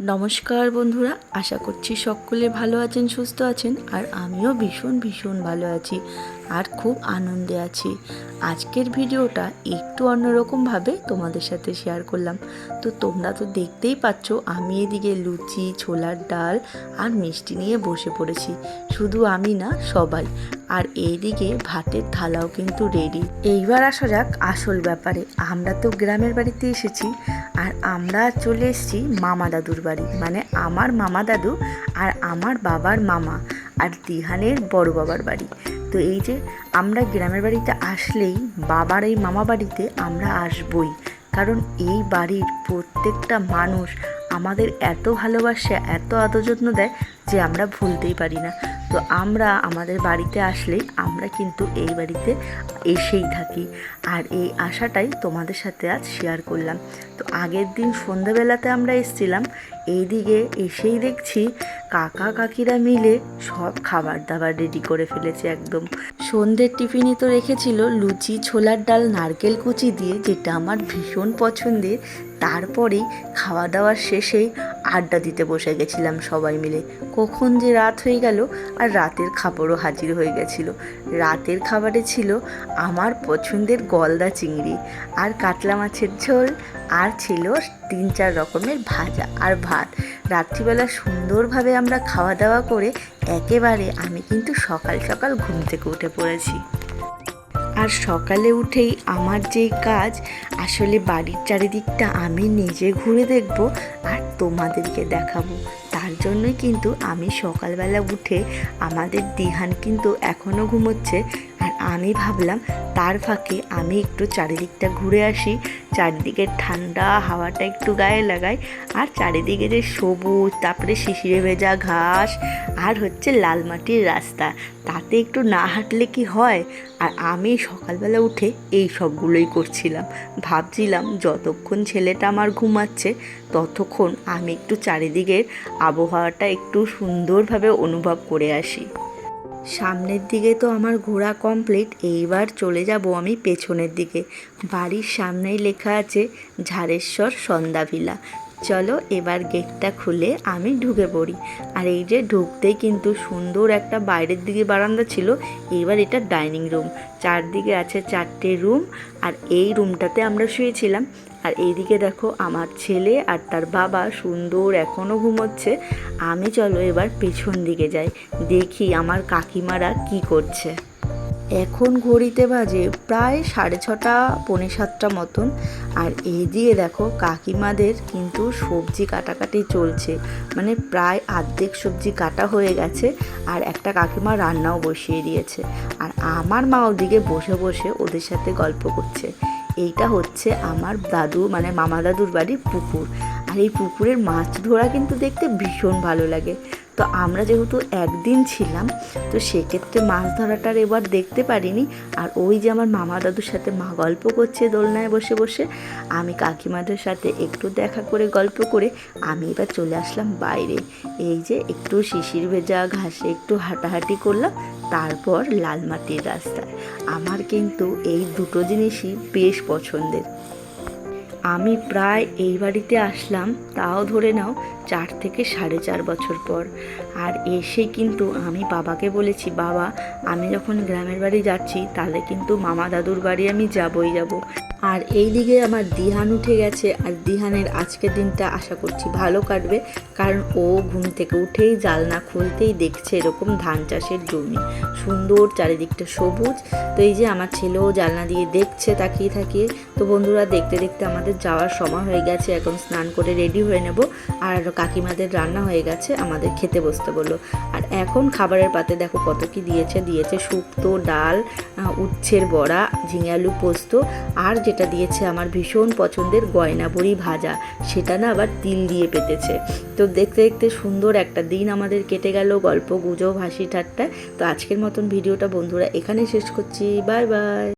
নমস্কার বন্ধুরা, আশা করছি সকলে ভালো আছেন, সুস্থ আছেন, আর আমিও ভীষণ ভীষণ ভালো আছি। আর খুব আনন্দে আছি। আজকের ভিডিওটা একটু অন্যরকমভাবে তোমাদের সাথে শেয়ার করলাম। তো তোমরা তো দেখতেই পাচ্ছ, আমি এদিকে লুচি, ছোলার ডাল আর মিষ্টি নিয়ে বসে পড়েছি। শুধু আমি না, সবাই। আর এইদিকে ভাতের থালাও কিন্তু রেডি এইবার আসা যাক আসল ব্যাপারে। আমরা তো গ্রামের বাড়িতে এসেছি আর আমরা চলে এসেছি মামা দাদুর বাড়ি। মানে আমার মামা দাদু আর আমার বাবার মামা। আর দিহানের বড় বাবার বাড়ি। তো এই যে আমরা গ্রামের বাড়িতে আসলেই বাবার এই মামা বাড়িতে আমরা আসবই। কারণ এই বাড়ির প্রত্যেকটা মানুষ আমাদের এত ভালোবাসে, এত আদর যত্ন দেয় যে আমরা ভুলতেই পারি না। তো আমরা আমাদের বাড়িতে আসলেই আমরা কিন্তু এই বাড়িতে এসেই থাকি। আর এই আশাটাই তোমাদের সাথে আজ শেয়ার করলাম। তো আগের দিন সন্ধ্যাবেলাতে আমরা এসছিলাম, এইদিকে এসেই দেখছি কাকা কাকিরা মিলে সব খাবার দাবার রেডি করে ফেলেছে একদম। সন্ধ্যের টিফিনে তো রেখেছিল লুচি, ছোলার ডাল, নারকেল কুচি দিয়ে, যেটা আমার ভীষণ পছন্দের। তারপরেই খাওয়া দাওয়ার শেষেই আড্ডা দিতে বসে গেছিলাম সবাই মিলে। কখন যে রাত হয়ে গেল আর রাতের খাবারও হাজির হয়ে গেছিল। রাতের খাবারে ছিল আমার পছন্দের গলদা চিংড়ি আর কাতলা মাছের ঝোল আর ছিল তিন চার রকমের ভাজা আর ভাত। রাত্রিবেলা সুন্দরভাবে আমরা খাওয়া দাওয়া করে একেবারে আমি কিন্তু সকাল সকাল ঘুম থেকে উঠে পড়েছি। আর সকালে উঠেই আমার যেই কাজ, আসলে বাড়ির চারিদিকটা আমি নিজে ঘুরে দেখব আর তোমাদেরকে দেখাবো। তার জন্যই কিন্তু আমি সকালবেলা উঠে আমাদের দিহান কিন্তু এখনও ঘুমোচ্ছে। আর আমি ভাবলাম, তার ফাঁকে আমি একটু চারিদিকটা ঘুরে আসি। চারিদিকে ঠান্ডা, হাওয়াটা একটু গায়ে লাগাই। আর চারিদিকে যে সবুজ, তারপরে শিশিরে ভেজা ঘাস, আর হচ্ছে লাল মাটির রাস্তা। তাতে একটু না হাঁটলে কি হয়? আর আমি সকালবেলা উঠে এই সবগুলোই করছিলাম। ভাবছিলাম, যতক্ষণ ছেলেটা আমার ঘুমাচ্ছে, ততক্ষণ আমি একটু চারিদিকের আবহাওয়াটা একটু সুন্দরভাবে অনুভব করে আসি। সামনের দিকে তো আমার ঘোরা কমপ্লিট এইবার চলে যাব আমি পেছনের দিকে। বাড়ির সামনেই লেখা আছে, ঝাড়েশ্বর সন্ধ্যা ভিলা। চলো এবার গেটটা খুলে আমি ঢুকে পড়ি। আর এই যে ঢুকতেই কিন্তু সুন্দর একটা বাইরের দিকে বারান্দা ছিল, এবার এটা ডাইনিং রুম। চারদিকে আছে চারটে রুম, আর এই রুমটাতে আমরা শুয়েছিলাম। আর এইদিকে দেখো আমার ছেলে আর তার বাবা সুন্দর এখনও ঘুমোচ্ছে। আমি চলো এবার পেছন দিকে যাই, দেখি আমার কাকিমারা কি করছে। এখন ঘড়িতে বাজে প্রায় সাড়ে ছটা, পৌনে সাতটা মতন। আর এই দিয়ে দেখো কাকিমাদের কিন্তু সবজি কাটাকাটি চলছে। মানে প্রায় আর্ধেক সবজি কাটা হয়ে গেছে আর একটা কাকিমা রান্নাও বসিয়ে দিয়েছে। আর আমার মা ওদিকে বসে বসে ওদের সাথে গল্প করছে। এইটা হচ্ছে আমার দাদু মানে মামা দাদুর বাড়ির পুকুর। আর এই পুকুরের মাছ ধরা কিন্তু দেখতে ভীষণ ভালো লাগে। তো আমরা যেহেতু একদিন ছিলাম, তো সেক্ষেত্রে মাছ ধরাটার এবার দেখতে পারিনি। আর ওই যে আমার মামা দাদুর সাথে মা গল্প করছে দোলনায় বসে বসে, আমি কাকিমাদের সাথে একটু দেখা করে গল্প করে আমি এবার চলে আসলাম বাইরে। এই যে একটু শিশির ভেজা ঘাসে একটু হাঁটাহাঁটি করলাম, তারপর লাল মাটির রাস্তায়। আমার কিন্তু এই দুটো জিনিসই বেশ পছন্দের। আমি প্রায় এই বাড়িতে আসলাম, তাও ধরে নাও চার থেকে সাড়ে চার বছর পর। আর এসে কিন্তু আমি বাবাকে বলেছি, বাবা, আমি যখন গ্রামের বাড়ি যাচ্ছি, তাহলে কিন্তু মামা দাদুর বাড়ি আমি যাবই যাব। আর এই দিকে আমার দিহান উঠে গেছে, আর দিহানের আজকের দিনটা আশা করছি ভালো কাটবে, কারণ ও ঘুম থেকে উঠেই জালনা খুলতেই দেখছে এরকম ধান চাষের জমি। সুন্দর চারিদিকটা সবুজ। তো এই যে আমার ছেলেও জালনা দিয়ে দেখছে, তাকিয়ে তাকিয়ে তো বন্ধুরা, দেখতে দেখতে আমাদের যাওয়ার সময় হয়ে গেছে, এখন স্নান করে রেডি হয়ে নেব। আর কাকিমাদের রান্না হয়ে গেছে, আমাদের খেতে বসতে বলল। আর এখন খাবারের পাতে দেখো কত কি দিয়েছে দিয়েছে শুক্তো, ডাল উচ্ছের বড়া, ঝিঙে আলু পোস্ত, আর যেটা দিয়েছে আমার ভীষণ পছন্দের গয়না বড়ি ভাজা, সেটা না আবার তিল দিয়ে পেতেছে। তো দেখতে দেখতে সুন্দর একটা দিন আমাদের কেটে গেল, গল্প, গুজব, হাসি ঠাট্টা। তো আজকের মতন ভিডিওটা বন্ধুরা এখানে শেষ করছি। Bye bye.